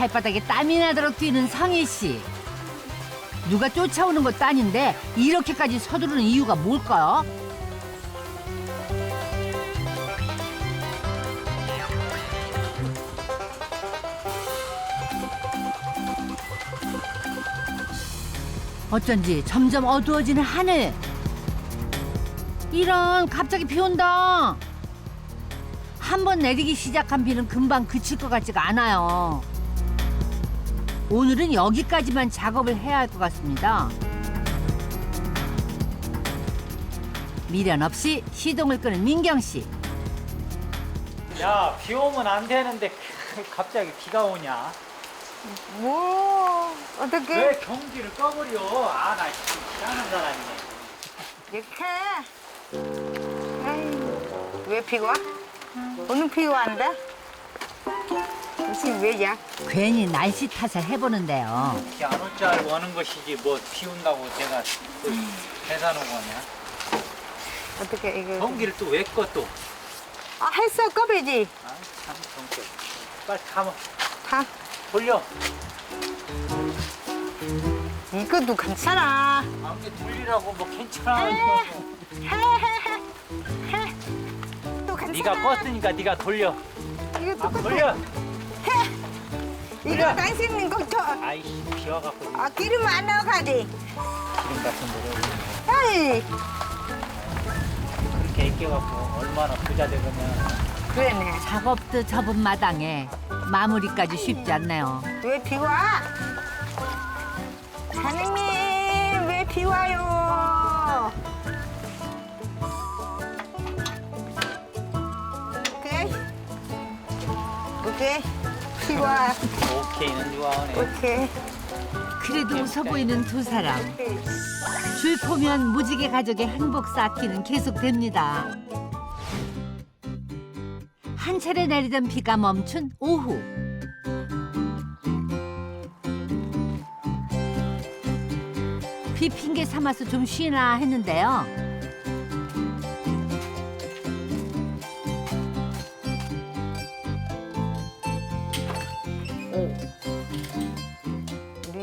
발바닥에 땀이 나도록 뛰는 성희 씨. 누가 쫓아오는 것도 아닌데 이렇게까지 서두르는 이유가 뭘까요? 어쩐지 점점 어두워지는 하늘. 이런 갑자기 비 온다. 한 번 내리기 시작한 비는 금방 그칠 것 같지가 않아요. 오늘은 여기까지만 작업을 해야 할 것 같습니다. 미련 없이 시동을 끄는 민경 씨. 야, 비 오면 안 되는데 갑자기 비가 오냐? 뭐 어떻게 왜 경기를 꺼버려? 아, 나참 희한한 사람이네. 이렇게 아이, 왜 비가 와? 오늘 비가 왔는 데 무슨 왜야? 괜히 날씨 탓을 해보는데요. 비안올 줄 알고 오는 것이지 뭐비 온다고 내가 또 오고 하냐? 어떻게 이거 경기를 또 왜 꺼 또? 아 했어 꺼배지 아, 참 경기. 빨리 가면 다 돌려. 이것도 괜찮아 안개 돌리라고 뭐 괜찮아. 또 괜찮아 네가 껐으니까 네가 돌려. 이거 아, 똑같아 돌려. 이거 당신은 것도 아이씨, 비 와갖고 아 기름 안 넣어가지 기름 같은 거를 에이 그렇게 애껴갖고 얼마나 부자 되겠냐. 그러네 작업도 접은 마당에 마무리까지 쉽지 않네요. 왜 비 와? 사장님 왜 비 와요? 오케이 오케이 비 와. 오케이는 오네. 오케이 그래도 웃어 보이는 두 사람. 줄 포면 무지개 가족의 행복 쌓기는 계속됩니다. 한 차례 내리던 비가 멈춘 오후. 비 핑계 삼아서 좀 쉬나 했는데요.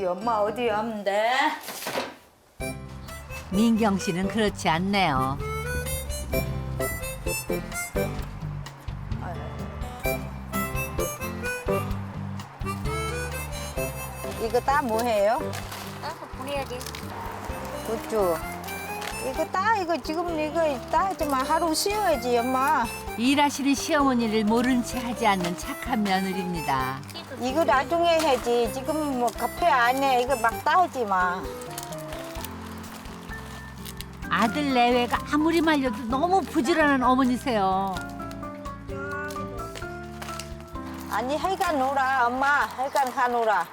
엄마 어디 없는데? 민경 씨는 그렇지 않네요. 이거 다 뭐해요? 따서 보내야지. 고추. 이거 따 이거 지금 이거 따지만 하루 쉬어야지 엄마. 일하시는 시어머니를 모른 채 하지 않는 착한 며느리입니다. 이거 나중에 해야지. 지금 뭐 카페 안에 이거 막 따지 마. 아들 내외가 아무리 말려도 너무 부지런한 어머니세요. 아니 하여간 놀아 엄마 하여간 가놀아.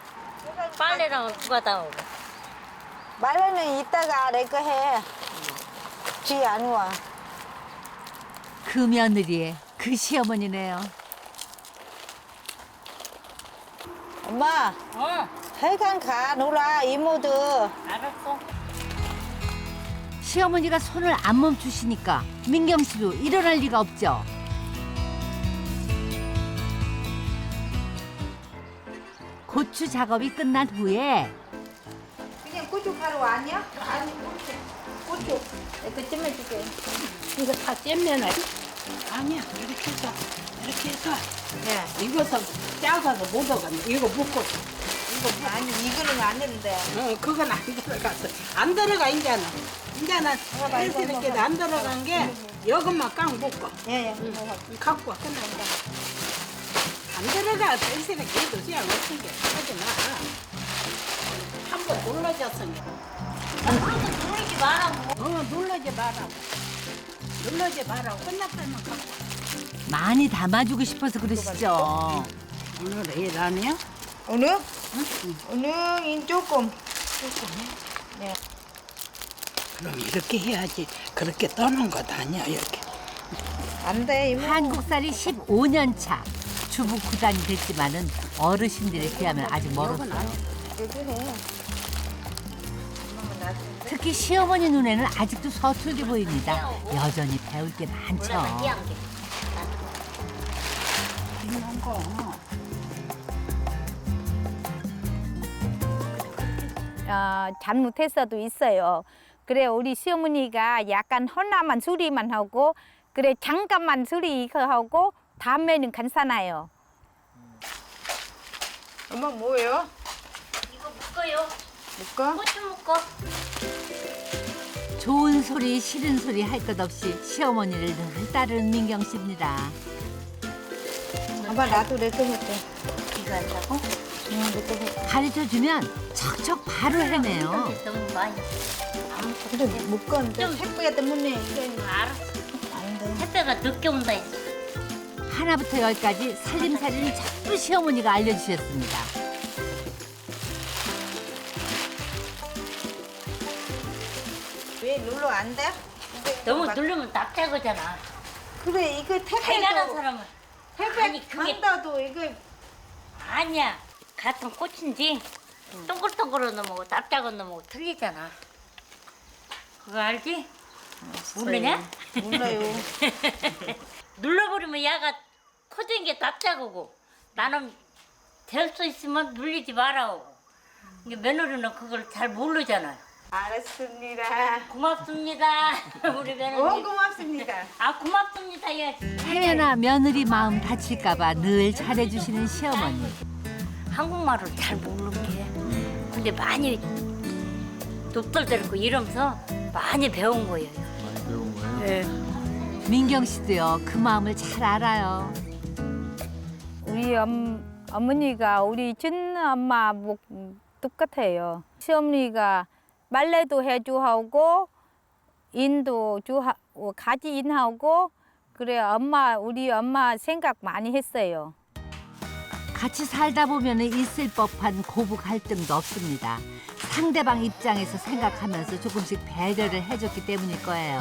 빨래랑 누가 다 오고. 말로는 이따가 내거 해. 뒤안 와. 그 며느리의 그 시어머니네요. 엄마 응, 하여간 가 놀아 이모도. 알았어. 시어머니가 손을 안 멈추시니까 민경 씨도 일어날 리가 없죠. 고추 작업이 끝난 후에 그냥 고추 가루 아니야? 아니 고추. 고추. 이거 찜해줄게. 이거 다 잼면을 아니야 이렇게 해서 이렇게 해서. 예. 이것은 작아서 못 오겠네 이거 묶고 아니 이거는 안 되는데. 응 그건 안 들어갔어 안 들어가 이제는. 이제는 봐봐, 이거 이렇게. 안 들어간 게 이것만 깡 묶고 예, 예. 응, 갖고 와 끝난다. 안 들어가 이렇게 해도 그냥 어떻게. 하지 마 한번 눌러졌으니 누르지 말라고. 어 눌러지 마라 눌러지 마라 끝났다면 갖고 와 많이 담아주고 싶어서 그러시죠. 오늘 일 아니야? 오늘? 오늘은 조금. 그럼 이렇게 해야지 그렇게 떠는 것 아니야 이렇게 안 돼, 이모. 한국살이 15년 차. 주부 구단이 됐지만은 어르신들에 비하면 아직 멀었어요. 여기 해. 특히 시어머니 눈에는 아직도 서툴게 보입니다. 여전히 배울 게 많죠. 어, 잘못할 수도 있어요. 그래 우리 시어머니가 약간 허나만 수리만 하고 그래 잠깐만 수리 이거 하고 다음에는 괜찮아요. 엄마 뭐예요? 이거 묶어요. 묶어? 꽃 좀 묶어. 좋은 소리 싫은 소리 할 것 없이 시어머니를 늘 따르는 민경 씨입니다. 아빠 나도 내거 할게. 이거 한다고? 응, 내거 할게. 가르쳐 주면 척척 바로 해내요. 너무 많이. 안 묶어. 근데 묶었는데 좀- 택배 때문에 알았어. 아닌데. 택배가 늦게 온다 했어. 하나부터 열까지 살림살이는 전부 시어머니가 알려주셨습니다. 눌러 안 돼? 이게 너무 막- 누르면 납작하잖아. 그래 이거 달달한 택배도 사람은 아니, 그게- 간다도 이거 아니야. 같은 꽃인지 동글동글한 놈하고 납작한 놈하고 틀리잖아. 그거 알지? 모르냐? 몰라요. 눌러버리면 얘가 커진 게 납작하고 나는 될 수 있으면 눌리지 말아오. 이게 며느리는 그걸 잘 모르잖아요. 알았습니다. 고맙습니다. 우리 어 며느리. 고맙습니다. 아 고맙습니다. 예. 행여나 며느리 마음 다칠까봐 늘 잘해주시는 시어머니. 한국말을 잘 모르는 게. 근데 많이 높들 들고 이러면서 많이 배운 거예요. 많이 배운 거예요? 네. 민경 씨도요 그 마음을 잘 알아요. 우리 엄, 어머니가 우리 전 엄마 목 똑같아요. 시어머니가 말레도 해주하고 인도 주하 가지 인하고 그래 엄마 우리 엄마 생각 많이 했어요. 같이 살다 보면 있을 법한 고부 갈등도 없습니다. 상대방 입장에서 생각하면서 조금씩 배려를 해줬기 때문일 거예요.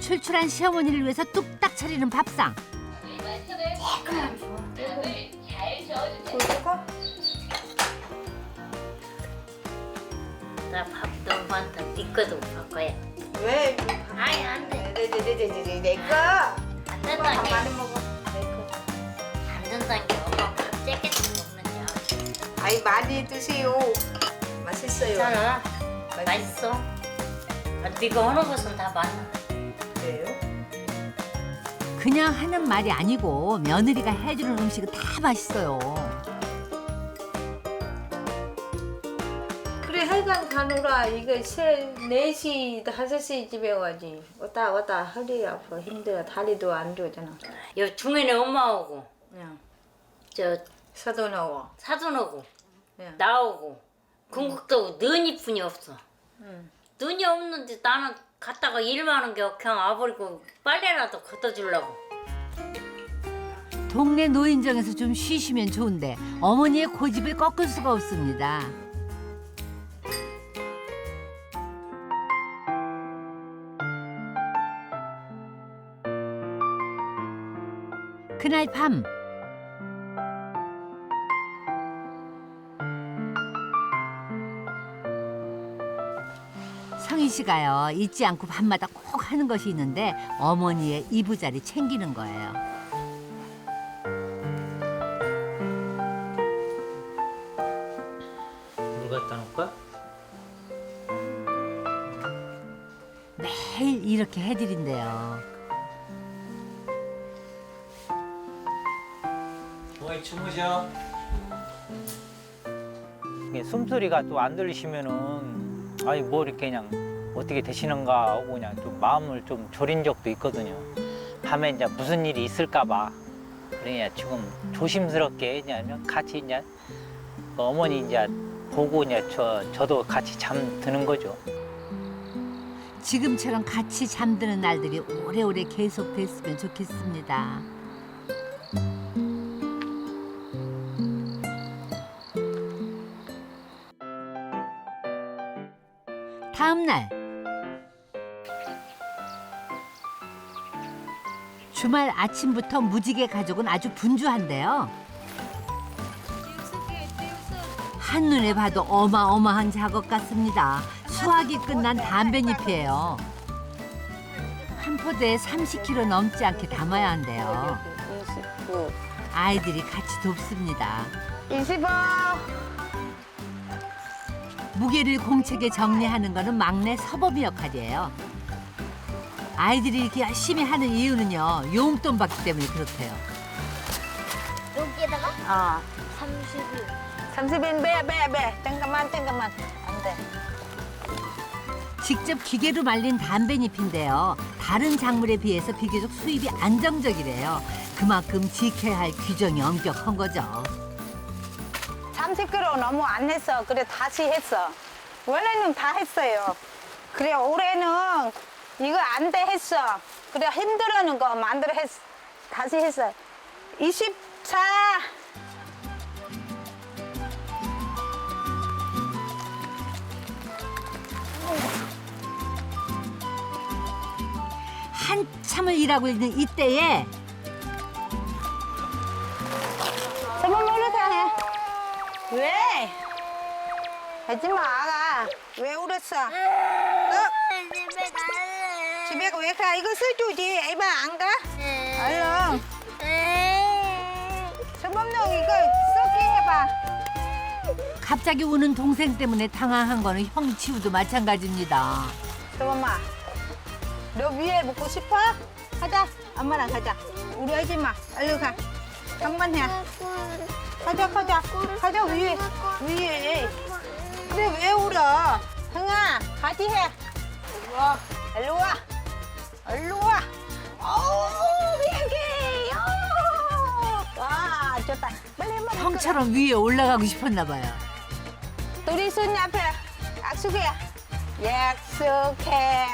출출한 시어머니를 위해서 뚝딱 차리는 밥상. 그 거나 밥도 많다. 이거도 바꿔야. 왜? 아니 안 돼. 네네네네네 내 거. 안밥 된다는 게. 많이 먹어. 내 거. 안 된다는 게 엄마 밥 째게 먹는지 아이 많이 드세요. 맛있어요. 맛있- 맛있어. 아, 네가 하는 것은 다 맞는 그래요? 그냥 하는 말이 아니고 며느리가 해주는 음식은 다 맛있어요. 하여간 가노라 이거 세 4시 5시 집에 와지 왔다 왔다 허리 아파 힘들어 다리도 안 좋잖아 요 중간에 엄마하고 그냥 저 사도 나와 사돈하고 네. 나오고 궁극도 눈이 뿐이 없어. 응. 눈이 없는데 나는 갔다가 일만 하는 게 그냥 와버리고 빨래라도 갖다 주려고. 동네 노인정에서 좀 쉬시면 좋은데 어머니의 고집을 꺾을 수가 없습니다. 그날 밤 성희 씨가요 잊지 않고 밤마다 꼭 하는 것이 있는데 어머니의 이부자리 챙기는 거예요. 물 갖다 놓을까? 매일 이렇게 해드린대요. 어이 주무셔. 이게 숨소리가 또 안 들리시면은 아니 뭐 이렇게 그냥 어떻게 되시는가 하고 그냥 좀 마음을 좀 졸인 적도 있거든요. 밤에 이제 무슨 일이 있을까봐 그러냐 지금 조심스럽게 그냥 같이 이제 그 어머니 이제 보고 이제 저 저도 같이 잠 드는 거죠. 지금처럼 같이 잠드는 날들이 오래오래 계속됐으면 좋겠습니다. 다음 날 주말 아침부터 무지개 가족은 아주 분주한데요. 한눈에 봐도 어마어마한 작업 같습니다. 수확이 끝난 담배잎이에요. 한 포대에 30kg 넘지 않게 담아야 한대요. 29 아이들이 같이 돕습니다. 25 무게를 공책에 정리하는 거는 막내 서범이 역할이에요. 아이들이 이렇게 열심히 하는 이유는요. 용돈 받기 때문에 그렇대요. 여기에다가 어. 30일 30인 배, 배, 배. 잠깐만, 잠깐만. 안 돼. 직접 기계로 말린 담배잎인데요. 다른 작물에 비해서 비교적 수입이 안정적이래요. 그만큼 지켜야 할 규정이 엄격한 거죠. 30kg 너무 안 했어. 그래 다시 했어. 원래는 다 했어요. 그래 올해는 이거 안 돼 했어. 그래 힘들어는 거 만들어 했 다시 했어. 24. 한참을 일하고 있는 이때에 저번 노릇해 해. 왜? 하지 마. 아가. 왜 울었어? 어? 집에 갈래 집에 왜 가? 이거 쓸주지. 애봐 안 가? 얼른. 저번놈 이거 썩게 해봐. 갑자기 우는 동생 때문에 당황한 거는 형 치우도 마찬가지입니다. 저번마. 너 위에 묵고 싶어? 가자. 엄마랑 가자. 우리 하지 마. 얼른 가. 한번 해. 가자 가자. 가자 위에. 위에. 그래 왜 울어? 흥아 같이 해. 일로 와. 일로 와. 일로 와. 어우 미안해. 어우. 와 좋다. 빨리 한번 형처럼 위에 올라가고 싶었나 봐요. 둘이 손 앞에 약속해. 약속해.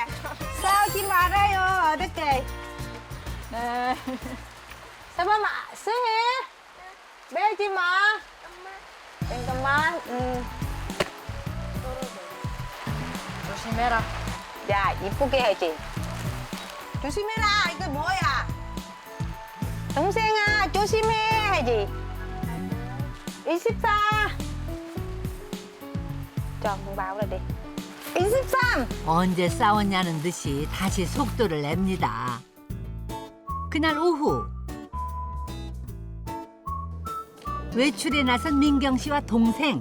싸우지 말아요, 어떻게. 네. 잠깐만, 쎄. 매지 마. 잠깐만, 음. 조심해라. 야, 이쁘게 해야지. 조심해라, 이거 뭐야? 동생아, 조심해, 해야지. 24. cho con báo ra đi 23 언제 싸웠냐는 듯이 다시 속도를 냅니다. 그날 오후 외출에 나선 민경 씨와 동생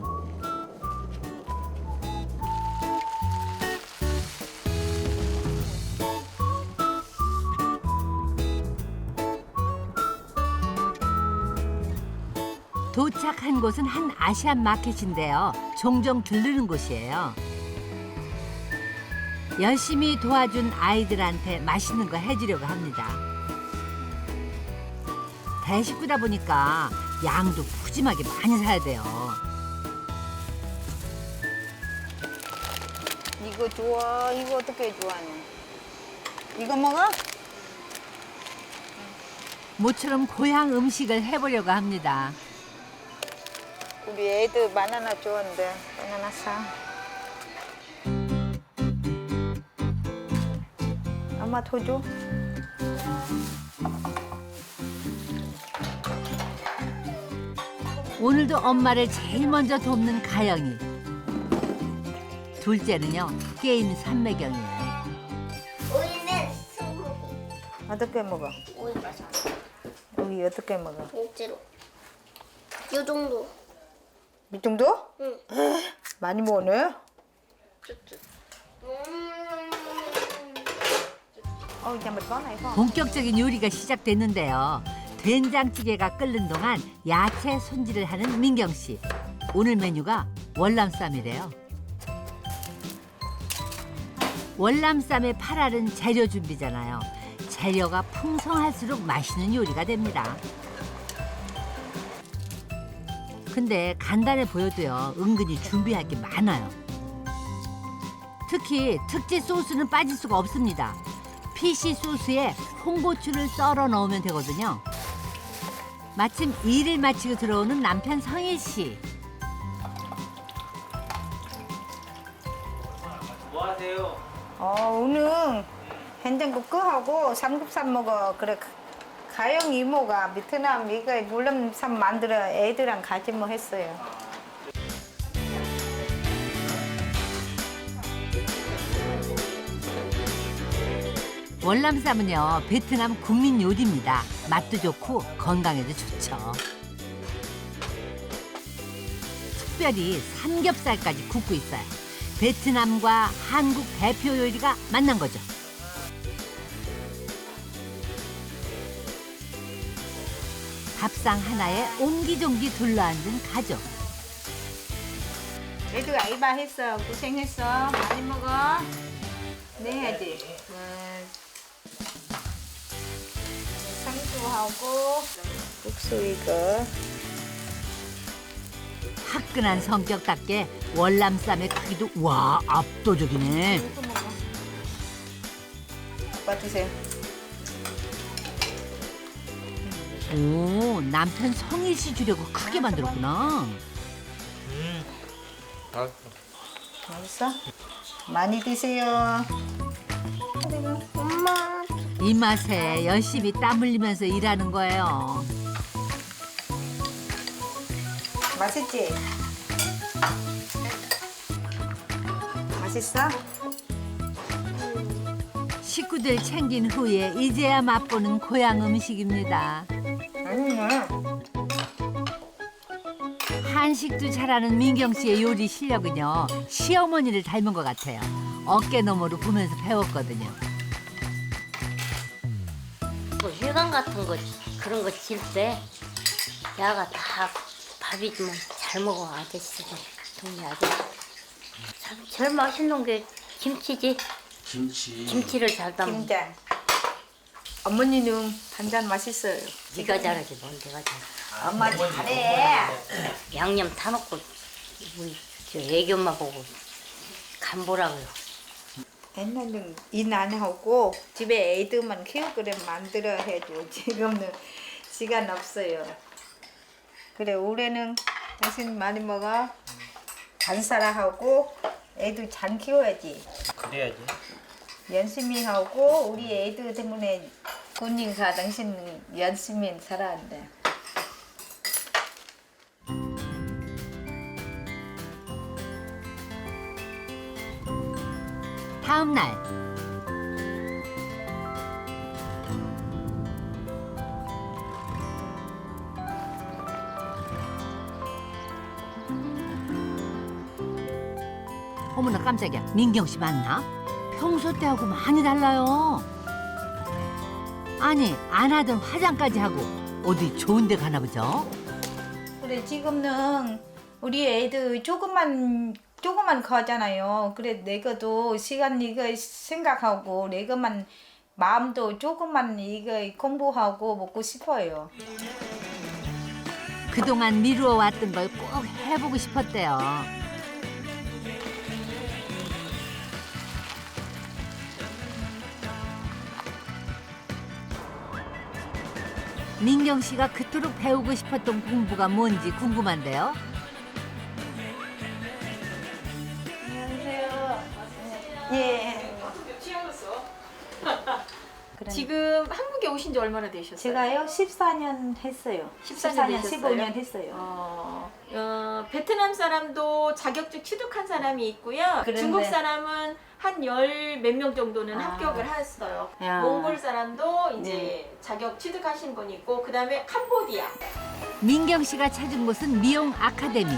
도착한 곳은 한 아시안 마켓인데요. 종종 들르는 곳이에요. 열심히 도와준 아이들한테 맛있는 거 해주려고 합니다. 대식구다 보니까 양도 푸짐하게 많이 사야 돼요. 이거 좋아 이거 어떻게 좋아하노 이거 먹어? 모처럼 고향 음식을 해보려고 합니다. 우리 애들 바나나 좋아하는데 바나나 사 엄마 더 줘? 오늘도 엄마를 제일 먼저 돕는 가영이. 둘째는요 게임 삼매경이에요. 우리는 스무고 어떻게 먹어? 오이 마사 여기 어떻게 먹어? 통째로 요 정도 이 정도? 응 많이 먹네 쭉쭉 어 이제 몇 번? 이거 본격적인 요리가 시작됐는데요. 된장찌개가 끓는 동안 야채 손질을 하는 민경 씨. 오늘 메뉴가 월남쌈이래요. 월남쌈의 팔알은 재료 준비잖아요. 재료가 풍성할수록 맛있는 요리가 됩니다. 근데 간단해 보여도요, 은근히 준비할 게 많아요. 특히 특제 소스는 빠질 수가 없습니다. 피시 소스에 홍고추를 썰어 넣으면 되거든요. 마침 일을 마치고 들어오는 남편 성일 씨. 뭐 하세요? 어 오늘 된장국 끄하고 삼겹살 먹어 그래 가- 가영 이모가 베트남 이거 물럼삼 만들어 애들랑 같이 뭐 했어요 월남쌈은요 베트남 국민 요리입니다. 맛도 좋고 건강에도 좋죠. 특별히 삼겹살까지 굽고 있어요. 베트남과 한국 대표 요리가 만난 거죠. 밥상 하나에 옹기종기 둘러앉은 가족. 애들 알바했어. 고생했어. 많이 먹어. 네, 해야지. 음. 상추하고 국수 이거. 화끈한 성격답게 월남쌈의 크기도 와 압도적이네. 오빠 드세요. 오 남편 성일 씨 주려고 크게 만들었구나. 맛있어? 많이 드세요. 엄마. 이 맛에 열심히 땀 흘리면서 일하는 거예요. 맛있지? 맛있어? 식구들 챙긴 후에 이제야 맛보는 고향 음식입니다. 아니야. 한식도 잘하는 민경 씨의 요리 실력은요 시어머니를 닮은 것 같아요. 어깨 너머로 보면서 배웠거든요. 뭐 휴강 같은 거 그런 거 질 때 야가 다 밥이 뭐잘 먹어 아저씨가 동네 아저씨 참 제일 맛있는 게 김치지 김치. 김치를 잘 담아 김장. 어머니는 간장 맛있어요. 네가 잘하지 뭔 내가 잘해 엄마 잘해. 양념 다 넣고 우리 저 애기 엄마 보고 간 보라고요 옛날에는 일 안 하고 집에 애들만 키우고 그래 만들어 해줘. 지금은 시간 없어요. 그래 올해는 당신 많이 먹어. 간사라 하고 애들 잘 키워야지. 그래야지. 열심히 하고 우리 애들 때문에 군인 가 당신 열심히 살아야 돼. 다음 날 어머나 깜짝이야 민경 씨 맞나? 평소 때하고 많이 달라요. 아니 안 하던 화장까지 하고 어디 좋은 데 가나 보죠? 그래 지금은 우리 애들 조금만 조금만 가잖아요. 그래 내가도 시간 이거 생각하고 내가만 마음도 조금만 이거 공부하고 먹고 싶어요. 그동안 미루어 왔던 걸 꼭 해보고 싶었대요. 민경 씨가 그토록 배우고 싶었던 공부가 뭔지 궁금한데요. 지금 한국에 오신 지 얼마나 되셨어요? 제가요 14년 했어요. 14년 14년 되셨어요? 15년 했어요. 어, 어, 베트남 사람도 자격증 취득한 사람이 있고요. 그런데- 중국 사람은 한 열 몇 명 정도는 아. 합격을 했어요. 야. 몽골 사람도 이제 네. 자격 취득하신 분 있고 그다음에 캄보디아. 민경 씨가 찾은 곳은 미용 아카데미.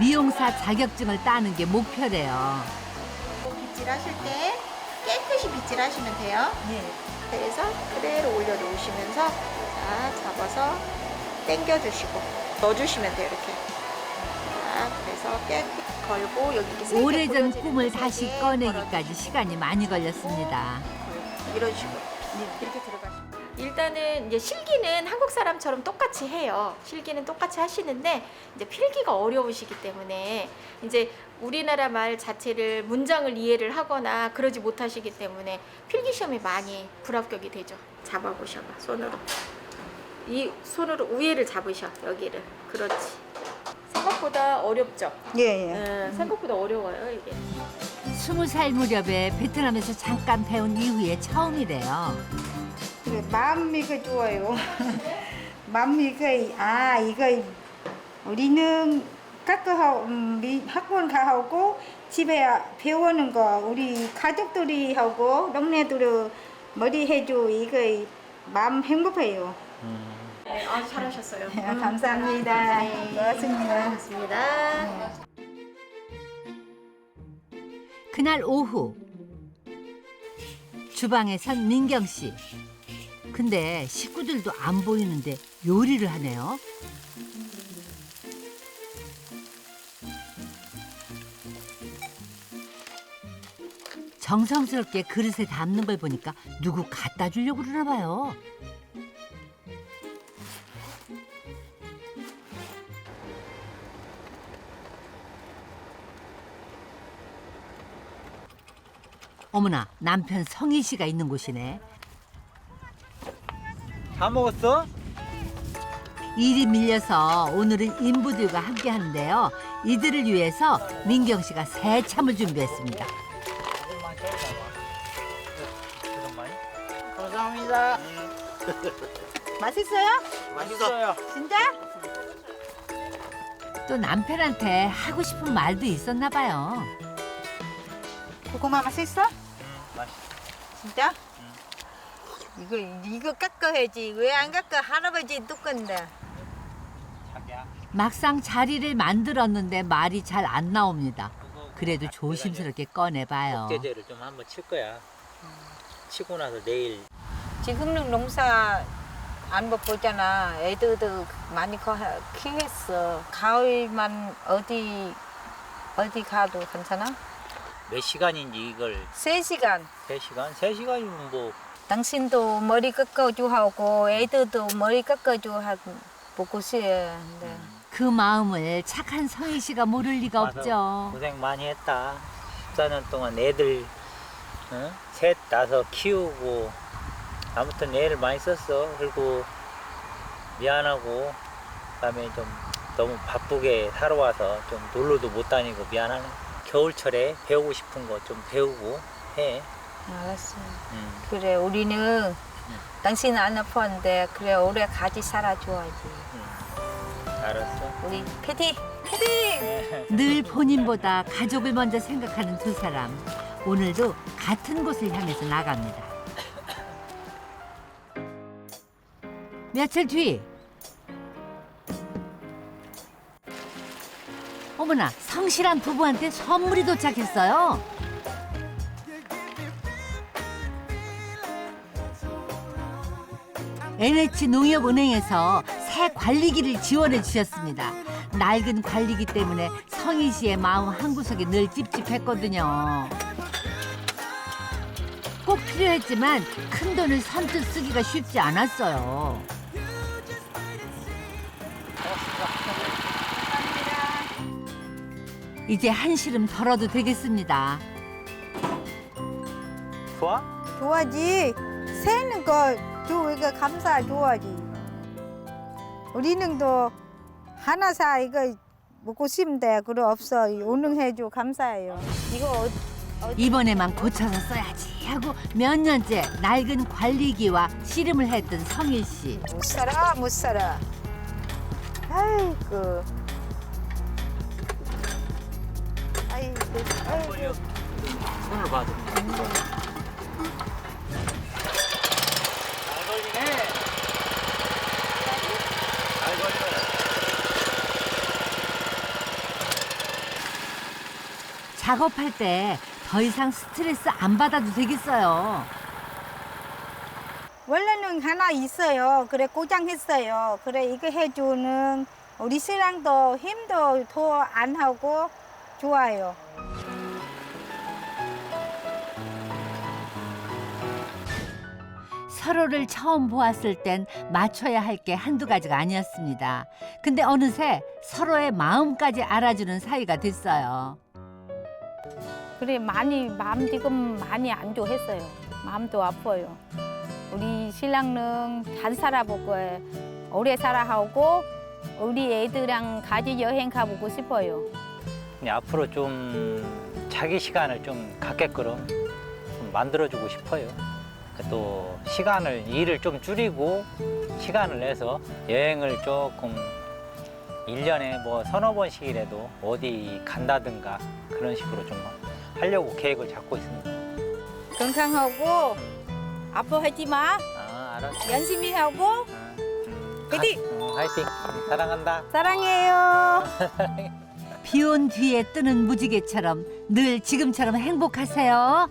미용사 자격증을 따는 게 목표래요. 빗질하실 때 깨끗이 빗질하시면 돼요. 예. 그래서 그대로 올려놓으시면서 자 잡아서 당겨주시고 넣어주시면 돼요 이렇게. 자 그래서 깨끗이 걸고 여기 이렇게 오래전 꿈을 거 다시 꺼내기까지 시간이 많이 걸렸습니다. 이런 식으로 이렇게 들어가시고. 일단은 이제 실기는 한국 사람처럼 똑같이 해요. 실기는 똑같이 하시는데 이제 필기가 어려우시기 때문에 이제 우리나라 말 자체를 문장을 이해를 하거나 그러지 못하시기 때문에 필기 시험이 많이 불합격이 되죠. 잡아보셔봐 손으로. 이 손으로 위에를 잡으셔 여기를. 그렇지. 생각보다 어렵죠. 예, 예. 음, 생각보다 어려워요 이게. 스무 살 무렵에 베트남에서 잠깐 배운 이후에 처음이래요. 그래 마음이 그 좋아요. 마음이 그아 이거 우리는 학교 음, 미- 학원 가하고 집에 배우는 거 우리 가족들이 하고 동네들이 머리 해줘 이거 마음 행복해요. 네, 아주 잘하셨어요. 네, 감사합니다. 고맙습니다. 고맙습니다. 그날 오후 주방에 선 민경 씨. 근데 식구들도 안 보이는데 요리를 하네요. 정성스럽게 그릇에 담는 걸 보니까 누구 갖다 주려고 그러나 봐요. 어머나 남편 성희 씨가 있는 곳이네. 다 먹었어? 일이 밀려서 오늘은 인부들과 함께 하는데요. 이들을 위해서 민경 씨가 새 참을 준비했습니다. 감사합니다. 맛있어요? 맛있어요. 진짜? 또 남편한테 하고 싶은 말도 있었나 봐요. 고구마 맛있어? 맛있어. 진짜? 이거 이거 깎아야지. 왜 안 깎아? 할아버지 뚜건데. 자기야. 막상 자리를 만들었는데 말이 잘 안 나옵니다. 그래도 조심스럽게 꺼내봐요. 제재를 좀 한번 칠 거야. 치고 나서 내일 지금은 농사 안 보잖아. 애들도 많이 커 키웠어. 가을만 어디 어디 가도 괜찮아? 몇 시간인지 이걸 세 시간. 3시간? 3시간이면 뭐 당신도 머리 깎아줘 하고 애들도 머리 깎아줘 하고 보고 싶어. 네. 그 마음을 착한 성희 씨가 모를 리가 와서 없죠. 고생 많이 했다. 14년 동안 애들 응? 셋, 나서 키우고 아무튼 애를 많이 썼어. 그리고 미안하고 그다음에 좀 너무 바쁘게 살아와서 좀 놀러도 못 다니고 미안하네. 겨울철에 배우고 싶은 거 좀 배우고 해. 알았어. 응. 그래 우리는 당신 안 아팠는데 그래 오래 같이 살아줘야지. 응. 알았어. 우리 패티 패티. 늘 본인보다 가족을 먼저 생각하는 두 사람. 오늘도 같은 곳을 향해서 나갑니다. 며칠 뒤. 어머나, 성실한 부부한테 선물이 도착했어요. NH 농협은행에서 새 관리기를 지원해 주셨습니다. 낡은 관리기 때문에 성희 씨의 마음 한구석이 늘 찝찝했거든요. 꼭 필요했지만 큰 돈을 선뜻 쓰기가 쉽지 않았어요. 이제 한시름 덜어도 되겠습니다. 좋아? 좋아지. 새는 거 줘 이거 감사 좋아지. 우리는 또 하나 사 이거 먹고 싶은데 그래 없어. 오늘 해줘 감사해요. 이거 어, 이번에만 고쳐서 써야지 하고 몇 년째 낡은 관리기와 씨름을 했던 성일 씨. 못 살아 못 살아. 아이고. 아이고. 아이고. 손을 봐도. 잘 걸리네. 잘 걸려. 작업할 때 더 이상 스트레스 안 받아도 되겠어요. 원래는 하나 있어요. 그래 고장했어요. 그래 이거 해주는 우리 신랑도 힘도 더 안 하고 좋아요. 서로를 처음 보았을 땐 맞춰야 할 게 한두 가지가 아니었습니다. 근데 어느새 서로의 마음까지 알아주는 사이가 됐어요. 그래 많이 마음 지금 많이 안 좋았어요. 마음도 아파요. 우리 신랑은 잘 살아보고 오래 살아하고 우리 애들랑 같이 여행 가보고 싶어요. 앞으로 좀 자기 시간을 좀 갖게끔 좀 만들어주고 싶어요. 또 시간을 일을 좀 줄이고 시간을 내서 여행을 조금 일년에뭐 서너 번씩이라도 어디 간다든가 그런 식으로 좀 하려고 계획을 잡고 있습니다. 건강하고 아파하지 마. 아, 알았어. 열심히 하고 아, 화이팅! 응, 화이팅. 사랑한다. 사랑해요. 비 온 뒤에 뜨는 무지개처럼 늘 지금처럼 행복하세요.